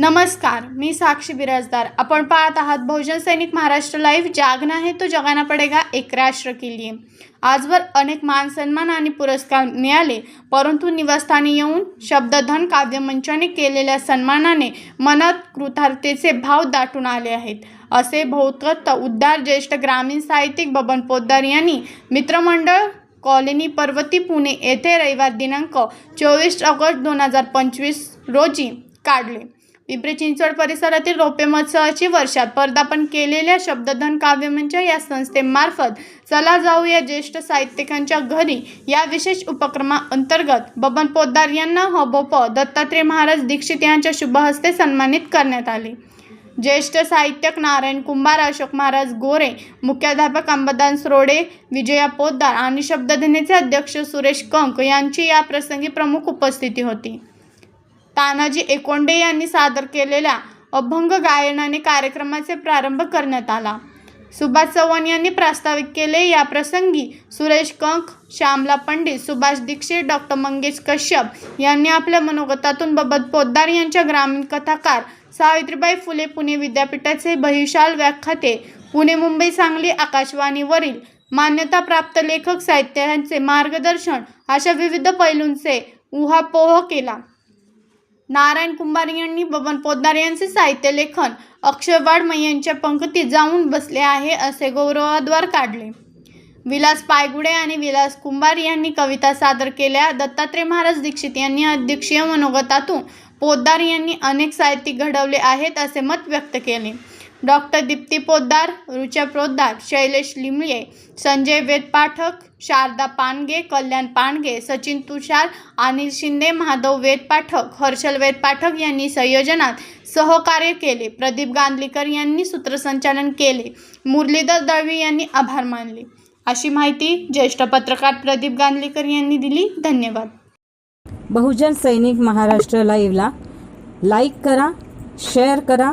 नमस्कार मी साक्षी बिराजदार. आपण पाहत आहात बहुजन सैनिक महाराष्ट्र लाईव्ह. जागना है तो जगाना पडेगा एक राष्ट्र के लिए. आजवर अनेक मान सन्मान आणि पुरस्कार मिळाले परंतु निवासस्थानी येऊन शब्दधन काव्यमंचाने केलेल्या सन्मानाने मनात कृतार्थतेचे भाव दाटून आले आहेत. असे बहुतकृत उद्धार ज्येष्ठ ग्रामीण साहित्यिक बबन पोद्दार यांनी मित्रमंडळ कॉलनी पर्वती पुणे येथे रविवार दिनांक चोवीस ऑगस्ट दोन हजार पंचवीस रोजी काढले. पिंपरी चिंचवड परिसरातील रोपे महोत्सवाची वर्षात पदार्पण केलेल्या शब्दधन काव्यमंच या संस्थेमार्फत चला जाऊया ज्येष्ठ साहित्यिकांच्या घरी या विशेष उपक्रमाअंतर्गत बबन पोद्दार यांना हबोप दत्तात्रय महाराज दीक्षित यांच्या शुभहस्ते सन्मानित करण्यात आले. ज्येष्ठ साहित्यक नारायण कुंभार अशोक महाराज गोरे मुख्याध्यापक अंबदान सरोडे विजया पोद्दार आणि शब्दधनेचे अध्यक्ष सुरेश कंक यांची या प्रसंगी प्रमुख उपस्थिती होती. तानाजी एकोंडे यांनी सादर केलेल्या अभंग गायनाने कार्यक्रमाचे प्रारंभ करण्यात आला. सुभाष चव्हाण यांनी प्रास्ताविक केले या प्रसंगी सुरेश कंक श्यामला पंडित सुभाष दीक्षित डॉक्टर मंगेश कश्यप यांनी आपल्या मनोगतातून बबत पोद्दार यांच्या ग्रामीण कथाकार सावित्रीबाई फुले पुणे विद्यापीठाचे बहिशाल व्याख्याते पुणे मुंबई सांगली आकाशवाणीवरील मान्यताप्राप्त लेखक साहित्यांचे मार्गदर्शन अशा विविध पैलूंचे उहापोह केला. नारायण कुंभार यांनी बबन पोद्दार यांचे साहित्य लेखन अक्षय वाडमय यांच्या पंक्तीत जाऊन बसले आहे असे गौरवाद्वार काढले. विलास पायगुडे आणि विलास कुंभार यांनी कविता सादर केल्या. दत्तात्रय महाराज दीक्षित यांनी अध्यक्षीय मनोगतातून पोद्दार यांनी अनेक साहित्यिक घडवले आहेत असे मत व्यक्त केले. डॉक्टर दीप्ती पोद्दार रुचा पोद्दार शैलेश लिमये संजय वेद पाठक शारदा पानगे कल्याण पानगे सचिन तुषार अनिल शिंदे महादेव वेद पाठक हर्षल वेद पाठक यांनी संयोजनात सहकार्य केले. प्रदीप गांधलीकर यांनी सूत्रसंचालन केले. मुरलीधर दळवी यांनी आभार मानले. अशी माहिती ज्येष्ठ पत्रकार प्रदीप गांधलीकर यांनी दिली. धन्यवाद. बहुजन सैनिक महाराष्ट्र लाईव्हला लाईक करा शेअर करा